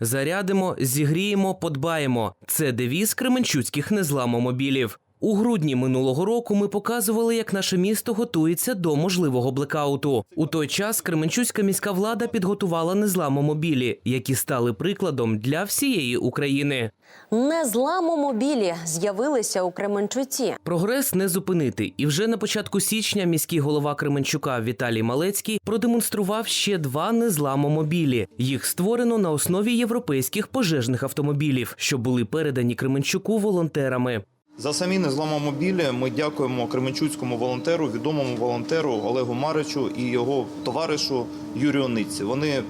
Зарядимо, зігріємо, подбаємо. Це девіз кременчуцьких незламомобілів. У грудні минулого року ми показували, як наше місто готується до можливого блекауту. У той час Кременчуцька міська влада підготувала незламомобілі, які стали прикладом для всієї України. Незламомобілі з'явилися у Кременчуці. Прогрес не зупинити, і вже на початку січня міський голова Кременчука Віталій Малецький продемонстрував ще два незламомобілі. Їх створено на основі європейських пожежних автомобілів, що були передані Кременчуку волонтерами. За самі незламомобілі ми дякуємо кременчуцькому волонтеру, відомому волонтеру Олегу Маричу і його товаришу Юрію Ниці. Вони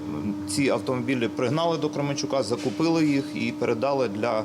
ці автомобілі пригнали до Кременчука, закупили їх і передали для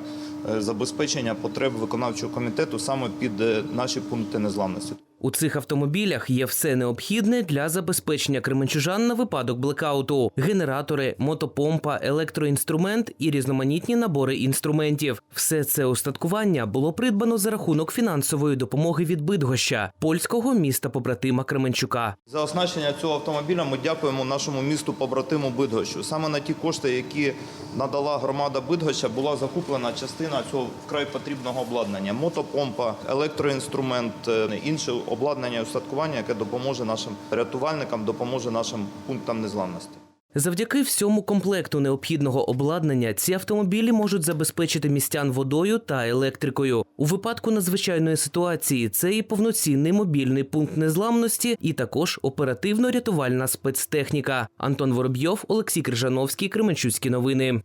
е, забезпечення потреб виконавчого комітету саме під е, наші пункти незламності. У цих автомобілях є все необхідне для забезпечення кременчужан на випадок блекауту: генератори, мотопомпа, електроінструмент і різноманітні набори інструментів. Все це устаткування було придбано за рахунок фінансової допомоги від Бидгоща, польського міста побратима Кременчука. За оснащення цього автомобіля ми дякуємо нашому місту побратиму Бидгощу. Саме на ті кошти, які надала громада Бидгоща, була закуплена частина цього вкрай потрібного обладнання: мотопомпа, електроінструмент, е, інше обладнання і устаткування, яке допоможе нашим рятувальникам, допоможе нашим пунктам незламності. Завдяки всьому комплекту необхідного обладнання ці автомобілі можуть забезпечити містян водою та електрикою. У випадку надзвичайної ситуації це і повноцінний мобільний пункт незламності, і також оперативно-рятувальна спецтехніка. Антон Воробйов, Олексій Крижановський, Кременчуцькі новини.